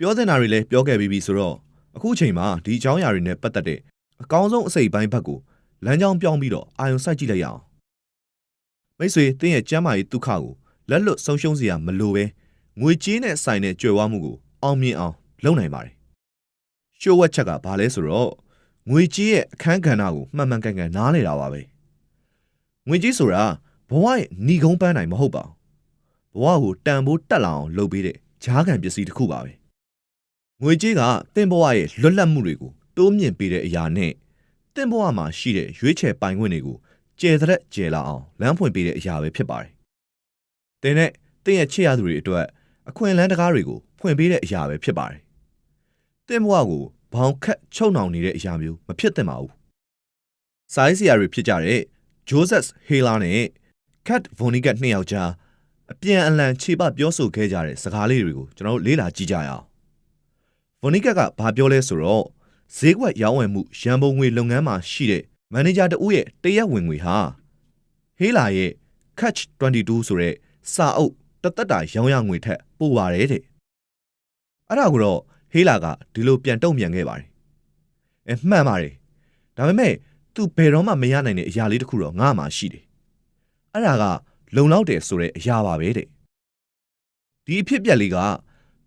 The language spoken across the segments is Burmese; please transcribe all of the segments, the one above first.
ပြောတင်တာတွေလည်းပြောခဲ့ပြီးပြီဆိုတော့အခုချိန်မှာဒီအကြောင်းအရာတွေနဲ့ပတ်သက်တဲ့အကောင်းဆုံးအစိတ်အပိုင်းဘက်ကိုလမ်းကြောင်းပြောင်းပြီးတော့အာရုံစိုက်ကြည့်လိုက်ရအောင်မိတ်ဆွေတင်းရဲ့ကျမ်းမာရေးဒုက္ခကိုလက်လွတ်ဆုံးရှုံးစရာမလိုပဲငွေကြေးနဲ့ဆိုင်တဲ့ကြွယ်ဝမှုကိုအောင်မြင်အောင်လုပ်နိုင်ပါတယ်ရှိုးဝက်ချက်ကဘာလဲဆိုတော့ငွေကြေးရဲ့အခန်းကဏ္ဍကိုမှန်မှန်ကန်ကန်နားလည်တာပါပဲငွေကြေးဆိုတာဘဝရဲ့ဏီကုန်းပန်းနိုင်မဟုတ်ပါဘူးဘဝကိုတန်ဖိုးတက်လာအောင်လုပ်ပေးတဲ့ဂျားကန်ပစ္စည်းတစ်ခုပါပဲ ငွေကြေးကတင့်ဘဝရဲ့လွတ်လပ်မှုတွေကိုတိုးမြင့်ပေးတဲ့အရာနဲ့တင့်ဘဝမှာရှိတဲ့ရွေးချယ်ပိုင်ခွင့်တွေကိုကျယ်တဲ့ကျယ်လာအောင်လမ်းဖွင့်ပေးတဲ့အရာပဲဖြစ်ပါတယ်။တင်းနဲ့တင်းရဲ့ချစ်ရသူတွေအတွက်အခွင့်အလမ်းတကားတွေကိုဖွင့်ပေးတဲ့အရာပဲဖြစ်ပါတယ်။တင့်ဘဝကိုဘောင်ခတ်ချုပ်နှောင်နေတဲ့အရာမျိုးမဖြစ်သင့်ပါဘူး။စာရေးဆရာတွေဖြစ်ကြတဲ့ဂျိုးဇက်ဟေလာနဲ့ကတ်ဗိုနီကတ်နှစ်ယောက်ကြားအပြန်အလှန်ခြေပပြောဆိုခဲ့ကြတဲ့စကားလေးတွေကိုကျွန်တော်တို့လေ့လာကြည့်ကြရအောင် ဗိုနီကတ်ကဘာပြောလဲဆိုတော့ဈေးကွက်ရောင်းဝယ်မှုရန်ပုံငွေလုပ်ငန်းမှာရှိတဲ့မန်နေဂျာတဦးရဲ့တရက်ဝင်ငွေဟာဟေးလာရဲ့ catch 22ဆိုတဲ့စာအုပ်တသက်တာရောင်းရငွေထက်ပိုပါတယ်တဲ့အဲ့ဒါကိုတော့ဟေးလာကဒီလိုပြန်တုံ့ပြန်ခဲ့ပါတယ်အဲမှန်ပါတယ်ဒါပေမဲ့ तू ဘယ်တော့မှမရနိုင်တဲ့အရာလေးတစ်ခုတော့ငါ့မှာရှိတယ်အဲ့ဒါကလုံလောက်တယ်ဆိုတဲ့အရာပါပဲတဲ့ဒီအဖြစ်အပျက်လေးက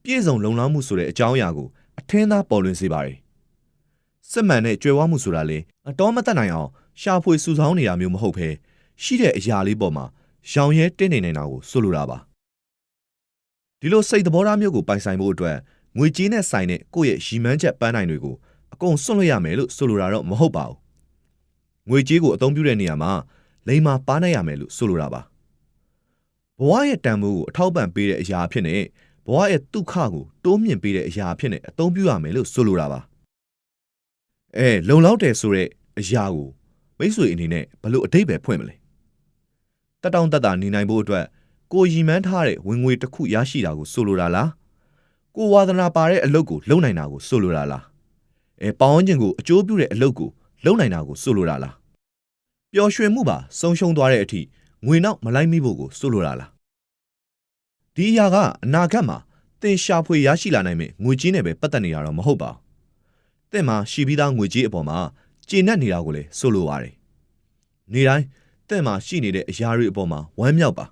ပြည့်စုံလုံလောက်မှုဆိုတဲ့အကြောင်းအရာကို အထင်းသားပေါ်လွင်စေပါတယ်။စစ်မှန်တဲ့ကြွယ်ဝမှုဆိုတာလေအတော်မတတ်နိုင်အောင်ရှာဖွေစုဆောင်းနေတာမျိုးမဟုတ်ဘဲရှိတဲ့အရာလေးပေါ်မှာရောင်ရဲတင်းနေနေတာကိုဆိုလိုတာပါ။ဒီလိုစိတ်သဘောထားမျိုးကိုပိုင်ဆိုင်ဖို့အတွက်ငွေကြေးနဲ့ဆိုင်တဲ့ကိုယ့်ရဲ့ရီမန်းချက်ပန်းနိုင်တွေကိုအကုန်စွန့်လွတ်ရမယ်လို့ဆိုလိုတာတော့မဟုတ်ပါဘူး။ငွေကြေးကိုအသုံးပြုတဲ့နေရာမှာလိမ္မာပါနိုင်ရမယ်လို့ဆိုလိုတာပါ။ဘဝရဲ့တန်ဖိုးကိုအထောက်ပံ့ပေးတဲ့အရာအဖြစ်နဲ့ ဘဝရဲ့ဒုက္ခကိုတိုးမြင့်ပေးတဲ့အရာအဖြစ်နဲ့အသုံးပြုရမယ်လို့ဆိုလိုတာပါအဲလုံလောက်တယ်ဆိုတဲ့အရာကိုမိတ်ဆွေအနေနဲ့ဘလို့အတိတ်ပဲဖွင့်မလဲတက်တောင့်တက်တာနေနိုင်ဖို့အတွက်ကိုရီမန်းထားတဲ့ဝင်ငွေတစ်ခုရရှိတာကိုဆိုလိုတာလားကိုဝါသနာပါတဲ့အလုပ်ကိုလုပ်နိုင်တာကိုဆိုလိုတာလားအဲပေါင်းခြင်းကိုအကျိုးပြုတဲ့အလုပ်ကိုလုပ်နိုင်တာကိုဆိုလိုတာလားပျော်ရွှင်မှုပါဆုံးရှုံးသွားတဲ့အထိငွေနောက်မလိုက်မိဖို့ကိုဆိုလိုတာလား ဒီအရာကအနာဂတ်မှာတင်ရှာဖွေရရှိလာနိုင်မယ့်ငွေကြေးနဲ့ပဲပတ်သက်နေတာတော့မဟုတ်ပါဘူး။တင်မှာရှိပြီးသားငွေကြေးအပေါ်မှာကျေနပ်နေတာကိုလည်းဆိုလိုပါတယ်။နေတိုင်းတင်မှာရှိနေတဲ့အရာတွေအပေါ်မှာဝမ်းမြောက်ပါ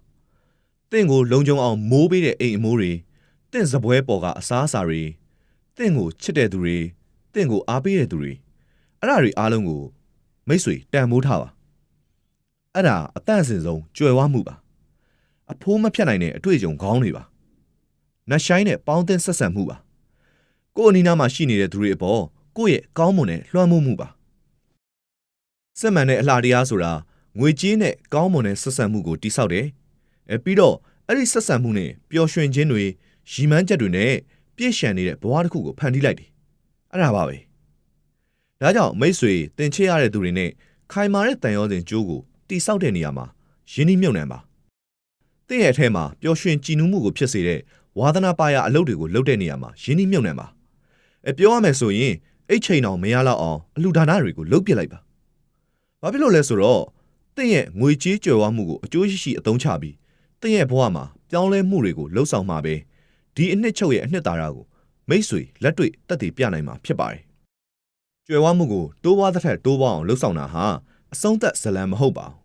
။တင်ကိုလုံခြုံအောင်မိုးပေးတဲ့အိမ်အမိုးတွေတင့်စပွဲပေါ်ကအစားအစာတွေတင့်ကိုချစ်တဲ့သူတွေတင့်ကိုအားပေးတဲ့သူတွေအဲ့ဒါတွေအားလုံးကိုမိတ်ဆွေတန်မိုးထားပါ။အဲ့ဒါအတန့်စင်ဆုံးကြွယ်ဝမှုပါ။ အဖိုးမဖြတ်နိုင်တဲ့အတွေ့အကြုံခေါင်းတွေပါ။နတ်ရှိုင်းနဲ့ပေါင်းတင်ဆက်ဆံမှုပါ။ကိုယ်အနီးနားမှာရှိနေတဲ့သူတွေအပေါ်ကိုယ့်ရဲ့ကောင်းမွန်တဲ့လွှမ်းမိုးမှုပါ။စစ်မှန်တဲ့အလှတရားဆိုတာငွေကြေးနဲ့ကောင်းမွန်တဲ့ဆက်ဆံမှုကိုတိဆောက်တယ်။အဲပြီးတော့အဲ့ဒီဆက်ဆံမှုနဲ့ပျော်ရွှင်ခြင်းတွေရီမန်းချက်တွေနဲ့ပြည့်ရှံနေတဲ့ဘဝတစ်ခုကိုဖန်တီးလိုက်တယ်။အဲ့ဒါပါပဲ။ဒါကြောင့်မိတ်ဆွေတင်ချေရတဲ့သူတွေနဲ့ခိုင်မာတဲ့တန်ရောစဉ်ကြိုးကိုတိဆောက်တဲ့နေရာမှာယင်းနှိမ့်မြုံနှံပါ တင့်ရဲ့အထဲမှာပျော်ရွှင်ကြည်နူးမှုကိုဖြစ်စေတဲ့ဝါသနာပါရအလုပ်တွေကိုလုပ်တဲ့နေရာမှာယင်းနှိမ့်မြုံနှံပါအဲပြောရမယ်ဆိုရင်အိတ်ချိန်အောင်မရတော့အောင်အလှဒါနတွေကိုလုပ်ပြစ်လိုက်ပါဘာဖြစ်လို့လဲဆိုတော့တင့်ရဲ့ငွေကြေးကြွယ်ဝမှုကိုအကျိုးရှိရှိအသုံးချပြီးတင့်ရဲ့ဘဝမှာပြောင်းလဲမှုတွေကိုလှုပ်ဆောင်မှာပဲဒီအနှစ်ချုပ်ရဲ့အနှစ်သာရကိုမိတ်ဆွေလက်တွေ့တက်တည်ပြနိုင်မှာဖြစ်ပါတယ်ကြွယ်ဝမှုကိုတိုးပွားတစ်ထက်တိုးပွားအောင်လှုပ်ဆောင်တာဟာအဆုံးသက်ဇလံမဟုတ်ပါဘူး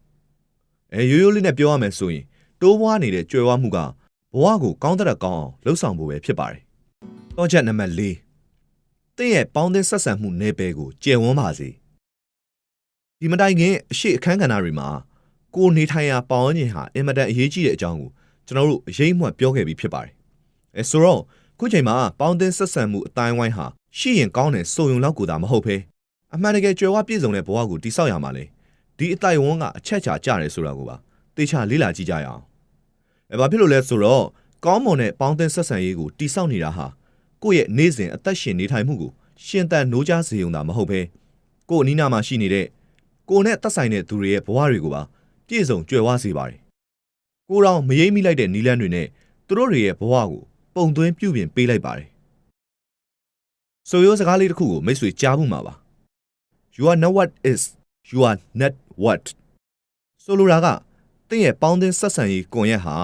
အဲရိုးရိုးလေးနဲ့ပြောရမယ်ဆိုရင် တိုးပွားနေတဲ့ကြွယ်ဝမှုကဘဝကိုကောင်းတဲ့ကောင်းအောင်လှုပ်ဆောင်ဖို့ပဲဖြစ်ပါတယ်။တော့ချက်နံပါတ်၄တင့်ရဲ့ပေါင်းသင်းဆက်ဆံမှုနယ်ပယ်ကိုကျယ်ဝန်းပါစေ။ဒီမတိုင်ခင်အရှိအခန်းကဏ္ဍတွေမှာကိုနေထိုင်ရာပေါင်းခြင်းဟာအင်မတန်အရေးကြီးတဲ့အကြောင်းကိုကျွန်တော်တို့အရေးမှတ်ပြောခဲ့ပြီးဖြစ်ပါတယ်။အဲဆိုတော့ခုချိန်မှာပေါင်းသင်းဆက်ဆံမှုအတိုင်းဝိုင်းဟာရှိရင်ကောင်းတယ်စုံယုံလောက်ကိုသာမဟုတ်ဘဲအမှန်တကယ်ကြွယ်ဝပြည့်စုံတဲ့ဘဝကိုတိဆောက်ရမှာလေဒီအတိုင်းဝန်းကအချက်ချာကြတယ်ဆိုတာကိုပါ တေချာလေ့လာကြည့်ကြရအောင်။အဲဘာဖြစ်လို့လဲဆိုတော့ကောင်းမွန်တဲ့ပေါင်းသင်းဆက်ဆံရေးကိုတိဆောက်နေတာဟာကိုယ့်ရဲ့နေ့စဉ်အသက်ရှင်နေထိုင်မှုကိုရှင်သန်နိုးကြားစေုံသာမဟုတ်ဘဲကိုယ့်အနီးနားမှာရှိနေတဲ့ကိုယ်နဲ့သက်ဆိုင်တဲ့သူတွေရဲ့ဘဝတွေကိုပါပြည့်စုံကြွယ်ဝစေပါတယ်။ကိုယ်တော်မရိမ့်မိလိုက်တဲ့နီလန်းတွေနဲ့သူတို့တွေရဲ့ဘဝကိုပုံသွင်းပြုပြင်ပေးလိုက်ပါတယ်။ဆိုရိုးစကားလေးတစ်ခုကိုမိတ်ဆွေကြားမှုမှာပါ။ You are not what is you are not what ဆိုလိုတာကတ င့်ရဲ့ပေါင်းသင်းဆက်ဆံရေးကွန်ရက်ဟာ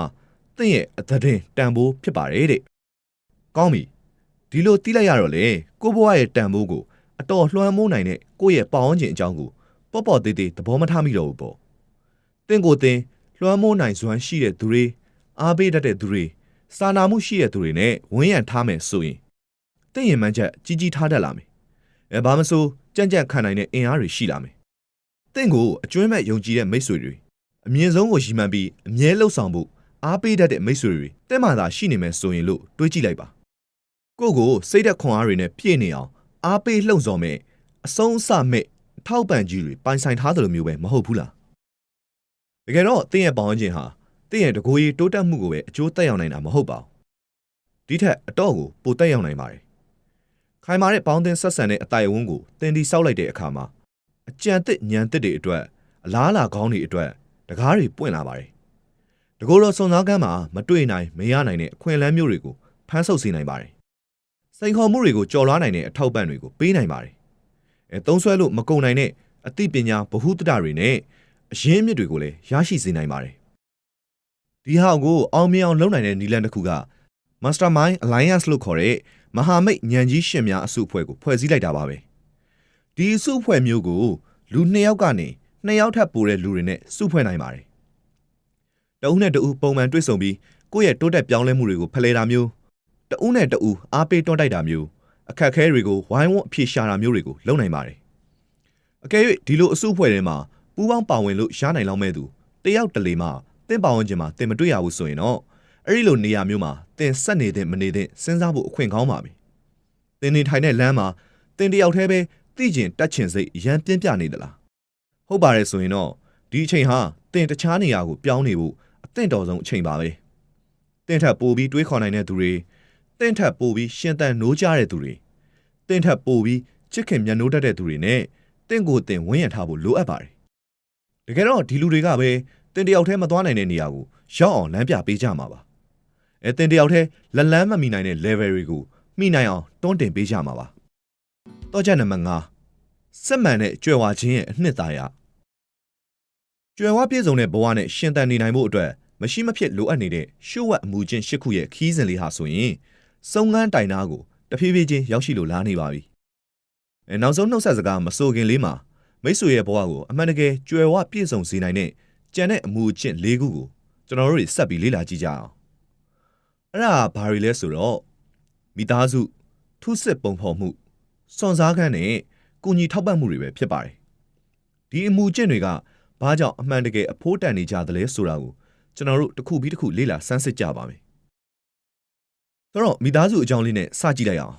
တင့်ရဲ့အသက်တင်တန်ဖိုးဖြစ်ပါတယ်တဲ့။ကောင်းပြီ။ဒီလိုတီးလိုက်ရတော့လေကိုဘွားရဲ့တန်ဖိုးကိုအတော်လွှမ်းမိုးနိုင်တဲ့ကိုယ့်ရဲ့ပေါင်းခြင်းအကြောင်းကိုပေါ့ပေါ့သေးသေးသဘောမထားမိတော့ဘူးပေါ့တင့်ကိုတင်လွှမ်းမိုးနိုင်စွမ်းရှိတဲ့သူတွေအားပေးတတ်တဲ့သူတွေစာနာမှုရှိတဲ့သူတွေနဲ့ဝန်းရံထားမယ်ဆိုရင်တင့်ရင်မှန်းချက်ကြီးကြီးထားတတ်လာမယ်အဲဘာမဆိုကြံ့ကြံ့ခံနိုင်တဲ့အင်အားတွေရှိလာမယ်တင့်ကိုအကျွမ်းမဲ့ယုံကြည်တဲ့မိတ်ဆွေတွေ အမြင့်ဆုံးကိုရည်မှန်းပြီးအမြဲလှုပ်ဆောင်ဖို့အားပေးတတ်တဲ့မိတ်ဆွေတွေတဲ့မှသာရှိနေမယ်ဆိုရင်လို့တွေးကြည့်လိုက်ပါကိုယ့်ကိုစိတ်သက်ခွန်အားတွေနဲ့ပြည့်နေအောင်အားပေးလှုံ့ဆော်မဲ့အဆုံးအစမဲ့အထောက်ပံ့ကြီးတွေပိုင်ဆိုင်ထားသလိုမျိုးပဲမဟုတ်ဘူးလားတကယ်တော့တင့်ရဲ့ပေါင်းခြင်းဟာတင့်ရဲ့တကိုယ်ရေးတိုးတက်မှုကိုပဲအကျိုးသက်ရောက်နိုင်တာမဟုတ်ပါဘူးဒီထက်အတော့ကိုပိုတက်ရောက်နိုင်ပါတယ်ခိုင်မာတဲ့ပေါင်းသင်းဆက်ဆံတဲ့အတိုင်အဝန်းကိုတင်တီဆောက်လိုက်တဲ့အခါမှာအကြံတစ်ညံတစ်တွေအတွက်အလားလာကောင်းတွေအတွက် တကားတွေပွင့်လာပါတယ်တကောတော့စွန်စားကမ်းမှာမတွေ့နိုင်မရနိုင်တဲ့အခွင့်အလမ်းမျိုးတွေကိုဖမ်းဆုပ်စေနိုင်ပါတယ်စိန်ခေါ်မှုတွေကိုကြော်လွှားနိုင်တဲ့အထောက်ပံ့တွေကိုပေးနိုင်ပါတယ်အဲသုံးဆွဲလို့မကုန်နိုင်တဲ့အသိပညာဗဟုသုတတွေနဲ့အရင်းအမြစ်တွေကိုလည်းရရှိစေနိုင်ပါတယ်ဒီဟာကိုအောင်မြင်အောင်လုပ်နိုင်တဲ့နည်းလမ်းတစ်ခုက Mastermind Alliance လို့ခေါ်တဲ့မဟာမိတ်ညံကြီးရှင်များအစုအဖွဲ့ကိုဖွဲ့စည်းလိုက်တာပါပဲဒီအစုအဖွဲ့မျိုးကိုလူနှစ်ယောက်ကနေ နှစ်ယောက်ထပ်ပိုတဲ့လူတွေနဲ့စုဖွဲ့နိုင်ပါတယ်တဦးနဲ့တဦးပုံမှန်တွေ့ဆုံပြီးကိုယ့်ရဲ့တိုးတက်ပြောင်းလဲမှုတွေကိုဖလှယ်တာမျိုးတဦးနဲ့တဦးအားပေးတွန်းတိုက်တာမျိုးအခက်အခဲတွေကိုဝိုင်းဝန်းအဖြေရှာတာမျိုးတွေကိုလုပ်နိုင်ပါတယ်အကယ်၍ဒီလိုအစုအဖွဲ့ထဲမှာပူးပေါင်းပါဝင်လို့ရနိုင်လောက်မဲ့သူတယောက်တလေမှတင့်ပါဝင်ခြင်းမှာတင်မတွေ့ရဘူးဆိုရင်တော့အဲ့ဒီလိုနေရာမျိုးမှာတင်ဆက်နေတဲ့မနေတဲ့စဉ်းစားဖို့အခွင့်ကောင်းပါပြီတင်နေထိုင်တဲ့လမ်းမှာတင်တယောက်တည်းပဲသိကျင်တက်ချင်စိတ်ရမ်းပြင်းပြနေသလား ဟုတ်ပါတယ်ဆိုရင်တော့ဒီအချိန်ဟာတင်တခြားနေရာကိုပြောင်းနေဖို့အသင့်တော်ဆုံးအချိန်ပါပဲတင်ထက်ပိုပြီးတွေးခေါ်နိုင်တဲ့သူတွေတင့်ထက်ပိုပြီးရှင်သန်နိုးကြတဲ့သူတွေတင့်ထက်ပိုပြီးချစ်ခင်မြတ်နိုးတတ်တဲ့သူတွေနဲ့တင့်ကိုတင်ဝန်းရံထားဖို့လိုအပ်ပါတယ်။တကယ်တော့ဒီလူတွေကပဲတင်တယောက်တည်းမသွားနိုင်တဲ့နေရာကိုရောက်အောင်လမ်းပြပေးကြမှာပါ။အဲတင်တယောက်တည်းလက်လန်းမမီနိုင်တဲ့ level တွေကိုမိနိုင်အောင်တွန်းတင်ပေးကြမှာပါ။တော့ချက်နံပါတ်5စစ်မှန်တဲ့ကြွယ်ဝခြင်းရဲ့အနှစ်သာရ ကြွယ်ဝပြည့်စုံတဲ့ဘဝနဲ့ရှင်သန်နေနိုင်ဖို့အတွက်မရှိမဖြစ်လိုအပ်နေတဲ့ရှုဝတ်အမှုချင်းရှစ်ခုရဲ့ခီးစဉ်လေးဟာဆိုရင်စုံငန်းတိုင်နာကိုတဖြည်းဖြည်းချင်းရောက်ရှိလို့လာနေပါပြီ။အဲနောက်ဆုံးနှုတ်ဆက်စကားမဆိုခင်လေးမှာမိတ်ဆွေရဲ့ဘဝကိုအမှန်တကယ်ကြွယ်ဝပြည့်စုံစေနိုင်တဲ့ကြံတဲ့အမှုအကျင့်၄ခုကိုကျွန်တော်တို့ဆက်ပြီးလေ့လာကြည့်ကြအောင်။အဲ့ဒါဘာတွေလဲဆိုတော့မိသားစုထုစစ်ပုံဖော်မှုစွန်စားခန်းနဲ့ကုညီထောက်ပံ့မှုတွေပဲဖြစ်ပါတယ်။ဒီအမှုအကျင့်တွေက ဘာကြောင့်အမှန်တကယ်အဖိုးတန်နေကြသလဲဆိုတာကိုကျွန်တော်တို့တစ်ခုပြီးတစ်ခုလေ့လာစမ်းစစ်ကြပါမယ်ဆိုတော့မိသားစုအကြောင်းလေးနဲ့စကြည့်လိုက်အောင်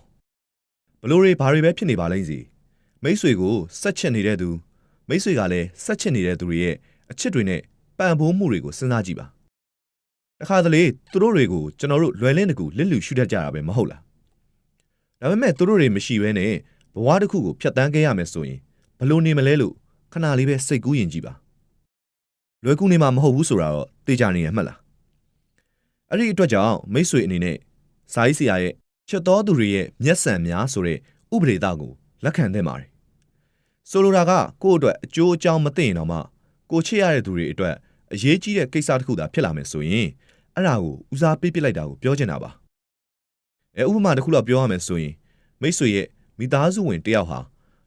ဘလို့တွေဘာတွေပဲဖြစ်နေပါလိမ့်စီမိษွေကိုဆက်ချစ်နေတဲ့သူမိษွေကလည်းဆက်ချစ်နေတဲ့သူတွေရဲ့အချစ်တွေနဲ့ပံ့ပိုးမှုတွေကိုစဉ်းစားကြည့်ပါတခါတလေသူတို့တွေကိုကျွန်တော်တို့လွယ်လင်းတကူလစ်လူရှုတတ်ကြတာပဲမဟုတ်လားဒါပေမဲ့သူတို့တွေမရှိဘဲနဲ့ဘဝတစ်ခုကိုဖျက်ဆီးခဲ့ရမယ်ဆိုရင်ဘလို့နေမလဲလို့ခဏလေးပဲစိတ်ကူးရင်ကြည့်ပါ လွယ်ကူနေမှာမဟုတ်ဘူးဆိုတာတော့သိကြနေရမှတ်လားအဲ့ဒီအတွက်ကြောင့်မိษွေအနေနဲ့စာရေးဆရာရဲ့ချစ်တော်သူတွေရဲ့မျက်စံများဆိုတဲ့ဥပဒေသားကိုလက်ခံသင့်ပါတယ်ဆိုလိုတာကကိုယ့်အတွက်အကျိုးအကြောင်းမသိရင်တော့မှကိုချစ်ရတဲ့သူတွေအတွက်အရေးကြီးတဲ့ကိစ္စတစ်ခုသာဖြစ်လာမယ်ဆိုရင်အဲ့ဒါကိုဦးစားပေးပစ်လိုက်တာကိုပြောချင်တာပါအဲဥပမာတစ်ခုလောက်ပြောရမယ်ဆိုရင်မိษွေရဲ့မိသားစုဝင်တယောက်ဟာ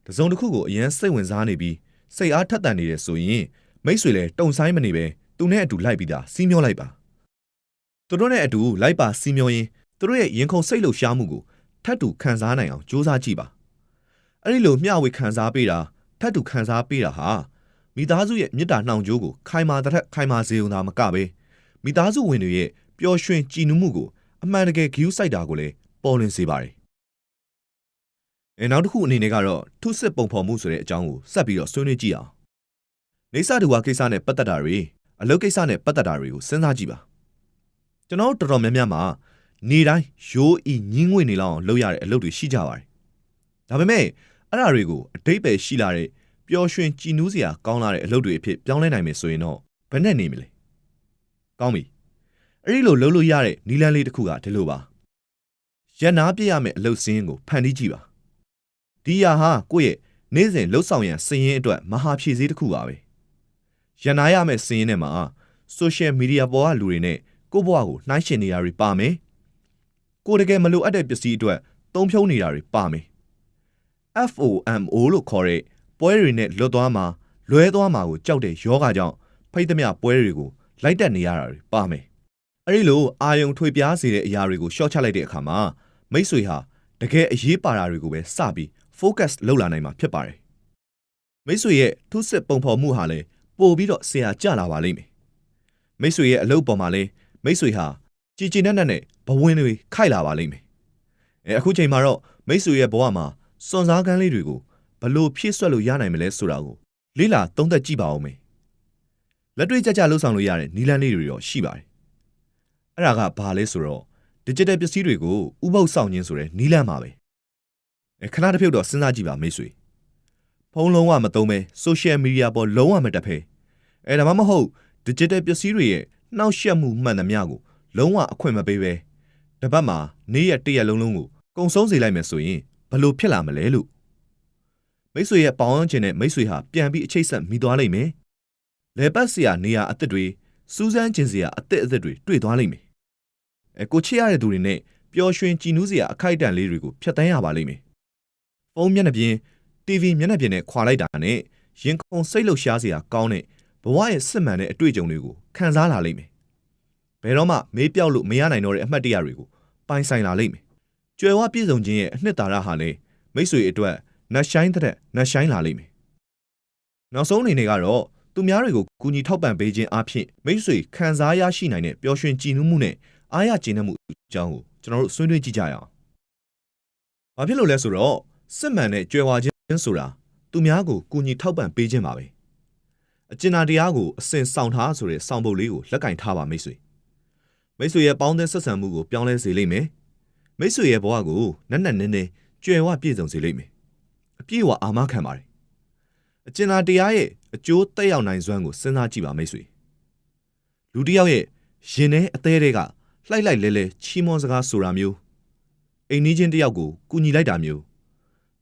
တစုံတစ်ခုကိုအရန်စိတ်ဝင်စားနေပြီးစိတ်အားထက်သန်နေတယ်ဆိုရင် မိษွေလည်းတုံဆိုင်မနေပဲသူနဲ့အတူလိုက်ပြီးသားစီးမျောလိုက်ပါသူတို့နဲ့အတူလိုက်ပါစီးမျောရင်းသူတို့ရဲ့ရင်ခုန်စိတ်လှုပ်ရှားမှုကိုထပ်တူခံစားနိုင်အောင်ကြိုးစားကြည့်ပါအဲ့ဒီလိုမျှဝေခံစားပေးတာထပ်တူခံစားပေးတာဟာမိသားစုရဲ့မေတ္တာနှောင်ကြိုးကိုခိုင်မာတဲ့ခိုင်မာစေုံသာမကပဲမိသားစုဝင်တွေရဲ့ပျော်ရွှင်ကြည်နူးမှုကိုအမှန်တကယ်ဂရုစိုက်တာကိုလည်းပေါ်လွင်စေပါတယ်အဲနောက်တစ်ခုအနေနဲ့ကတော့ထုစစ်ပုံဖော်မှုဆိုတဲ့အကြောင်းကိုဆက်ပြီးတော့ဆွေးနွေးကြည့်အောင် နေစာတူဝါကိစ္စနဲ့ပတ်သက်တာတွေအလုပ်ကိစ္စနဲ့ပတ်သက်တာတွေကိုစဉ်းစားကြည့်ပါကျွန်တော်တော်တော်များများမှာနေတိုင်းရိုးဤညင်းငွေနေလောက်အောင်လုပ်ရတဲ့အလုပ်တွေရှိကြပါတယ်ဒါပေမဲ့အဲ့ဒါတွေကိုအတိတ်ပဲရှိလာတဲ့ပျော်ရွှင်ကြည်နူးစရာကောင်းလာတဲ့အလုပ်တွေအဖြစ်ပြောင်းလဲနိုင်မယ်ဆိုရင်တော့ဘယ်နဲ့နေမလဲကောင်းပြီအဲ့ဒီလိုလုပ်လို့ရတဲ့နီလန်းလေးတစ်ခုကဒီလိုပါရန်နာပြည့်ရမယ့်အလုပ်စင်းကိုဖန်တီးကြည့်ပါဒီယာဟာကိုယ့်ရဲ့နေ့စဉ်လှုပ်ဆောင်ရန်စည်ရင်အတွက်မဟာဖြည့်စည်းတစ်ခုပါပဲ ရန်နာရမယ့်စည်ရင်ထဲမှာ social media ပေါ်ကလူတွေနဲ့ကိုယ့်ဘဝကိုနှိုင်းယှဉ်နေတာတွေပါမယ်ကိုတကယ်မလိုအပ်တဲ့ပစ္စည်းအတွက်သုံးဖြုံးနေတာတွေပါမယ် FOMO လို့ခေါ်တဲ့ပွဲတွေနဲ့လွတ်သွားမှာလွဲသွားမှာကိုကြောက်တဲ့ယောဂကြောင့်ဖိတ်သမျှပွဲတွေကိုလိုက်တက်နေရတာတွေပါမယ်အဲ့ဒီလိုအာယုံထွေပြားစေတဲ့အရာတွေကိုရှော့ချလိုက်တဲ့အခါမှာမိတ်ဆွေဟာတကယ်အရေးပါတာတွေကိုပဲစပြီး focus လုပ်လာနိုင်မှာဖြစ်ပါတယ်မိတ်ဆွေရဲ့ထုစစ်ပုံဖော်မှုဟာလည်း ပို့ပြီးတော့ဆရာကြလာပါလိမ့်မယ်မိတ်ဆွေရဲ့အလုပ်ပေါ်မှာလည်းမိတ်ဆွေဟာကြည်ကြည်နက်နက်နဲ့ဘဝင်တွေခိုက်လာပါလိမ့်မယ်အဲအခုချိန်မှာတော့မိတ်ဆွေရဲ့ဘဝမှာစွန်စားကန်းလေးတွေကိုဘလို့ဖြည့်ဆွက်လို့ရနိုင်မလဲဆိုတာကိုလေးလာသုံးသပ်ကြည့်ပါဦးမယ်လက်တွေ့ကြကြလှုပ်ဆောင်လို့ရတဲ့နီလန်းလေးတွေတော့ရှိပါတယ်အဲ့ဒါကဘာလဲဆိုတော့ digital ပစ္စည်းတွေကိုဥပုပ်ဆောင်ခြင်းဆိုတဲ့နီလန်းပါပဲအဲခဏတစ်ဖြုတ်တော့စဉ်းစားကြည့်ပါမိတ်ဆွေ ဖုန်းလုံးဝမသုံးပဲ social media ပေါ်လုံးဝမတက်ဖဲအဲဒါမှမဟုတ် digital ပစ္စည်းတွေရဲ့နှောက်ယှက်မှုမှန်သမျှကိုလုံးဝအခွင့်မပေးပဲတပတ်မှာနေ့ရက်တစ်ရက်လုံးလုံးကိုကုံဆုံးစေလိုက်မယ်ဆိုရင်ဘလို့ဖြစ်လာမလဲလို့မိတ်ဆွေရဲ့ပေါင်းခြင်းနဲ့မိတ်ဆွေဟာပြန်ပြီးအချိတ်ဆက်မိသွားလိမ့်မယ်လေပတ်စရာနေရာအသစ်တွေစူးစမ်းခြင်းစရာအသစ်အသစ်တွေတွေ့သွားလိမ့်မယ်အဲကိုချစ်ရတဲ့သူတွေနဲ့ပျော်ရွှင်ကြည်နူးစရာအခိုက်အတန့်လေးတွေကိုဖျက်ဆီးရပါလိမ့်မယ်ဖုန်းမျက်နှာပြင် TV မျက်နှာပြင်နဲ့ခွာလိုက်တာနဲ့ရင်ခုန်စိတ်လှုပ်ရှားစရာကောင်းတဲ့ဘဝရဲ့စစ်မှန်တဲ့အတွေ့အကြုံတွေကိုခံစားလာလိမ့်မယ်ဘယ်တော့မှမေးပြောက်လို့မရနိုင်တော့တဲ့အမှတ်တရတွေကိုပိုင်ဆိုင်လာလိမ့်မယ်ကျွယ်ဝပြည့်စုံခြင်းရဲ့အနှစ်သာရဟာလည်းမိတ်ဆွေအတွက်နှက်ဆိုင်တဲ့နှက်ဆိုင်လာလိမ့်မယ်နောက်ဆုံးအနေနဲ့ကတော့သူများတွေကိုကူညီထောက်ပံ့ပေးခြင်းအပြင်မိတ်ဆွေခံစားရရှိနိုင်တဲ့ပျော်ရွှင်ကြည်နူးမှုနဲ့အားရကျေနပ်မှုအကြောင်းကိုကျွန်တော်တို့ဆွေးနွေးကြည့်ကြရအောင်။ဘာဖြစ်လို့လဲဆိုတော့စစ်မှန်တဲ့ကြွယ်ဝခြင်း ဆိုတာသူများကိုကူညီထောက်ပံ့ပေးခြင်းပါပဲ။အကျဉ်းတရားကိုအစဉ်ဆောင်ထားဆိုတဲ့ဆောင်ပုတ်လေးကိုလက်ကင်ထားပါမိတ်ဆွေ။မိတ်ဆွေရဲ့ပေါင်းတဲ့ဆက်ဆံမှုကိုပြောင်းလဲစေလိမ့်မယ်။မိတ်ဆွေရဲ့ဘဝကိုနက်နက်နဲနဲကြွယ်ဝပြည့်စုံစေလိမ့်မယ်။အပြည့်အဝအာမခံပါတယ်။အကျဉ်းတရားရဲ့အကျိုးသက်ရောက်နိုင်စွမ်းကိုစဉ်းစားကြည့်ပါမိတ်ဆွေ။လူတစ်ယောက်ရဲ့ရင်ထဲအသေးတွေကလှိုက်လိုက်လဲလဲချီးမွမ်းစကားဆိုတာမျိုးအိမ်နီးချင်းတယောက်ကိုကူညီလိုက်တာမျိုး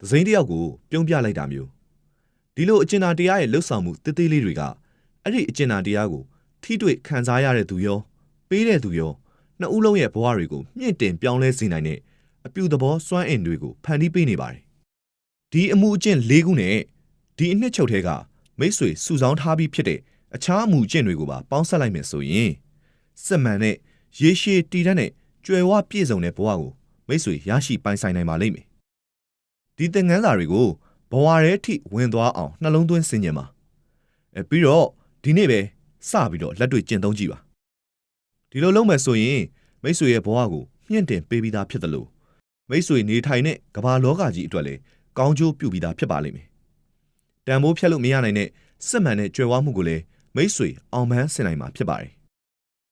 သစိမ်းတယောက်ကိုပြုံးပြလိုက်တာမျိုးဒီလိုအကျဉ်းသားတရားရဲ့လှုပ်ဆောင်မှုတည်တည်လေးတွေကအဲ့ဒီအကျဉ်းသားတရားကိုထိတွေ့ခံစားရတဲ့သူရောပေးတဲ့သူရောနှစ်ဦးလုံးရဲ့ဘဝတွေကိုမြင့်တင်ပြောင်းလဲစေနိုင်တဲ့အပြူသဘောစွမ်းအင်တွေကိုဖန်တီးပေးနေပါတယ်ဒီအမှုအကျင့်၄ခုနဲ့ဒီအနှစ်ချုပ်ထဲကမိတ်ဆွေစုဆောင်းထားပြီးဖြစ်တဲ့အခြားအမှုအကျင့်တွေကိုပါပေါင်းစပ်လိုက်မယ်ဆိုရင်စစ်မှန်တဲ့ရေရှည်တည်တဲ့ကြွယ်ဝပြည့်စုံတဲ့ဘဝကိုမိတ်ဆွေရရှိပိုင်ဆိုင်နိုင်ပါလိမ့်မယ် ဒီသင်ခန်းစာတွေကိုဘဝထဲထိဝင်သွားအောင်နှလုံးသွင်းဆင်ခြင်ပါအဲပြီးတော့ဒီနေ့ပဲစပြီးတော့လက်တွေ့ကျင့်သုံးကြည့်ပါဒီလိုလုပ်မယ်ဆိုရင်မိတ်ဆွေရဲ့ဘဝကိုမြင့်တင်ပေးပြီးသားဖြစ်တယ်လို့မိတ်ဆွေနေထိုင်တဲ့ကမ္ဘာလောကကြီးအတွက်လည်းကောင်းကျိုးပြုပြီးသားဖြစ်ပါလိမ့်မယ်တန်ဖိုးဖြတ်လို့မရနိုင်တဲ့စစ်မှန်တဲ့ကြွယ်ဝမှုကိုလည်းမိတ်ဆွေအောင်ပန်းဆင်နိုင်မှာဖြစ်ပါတယ်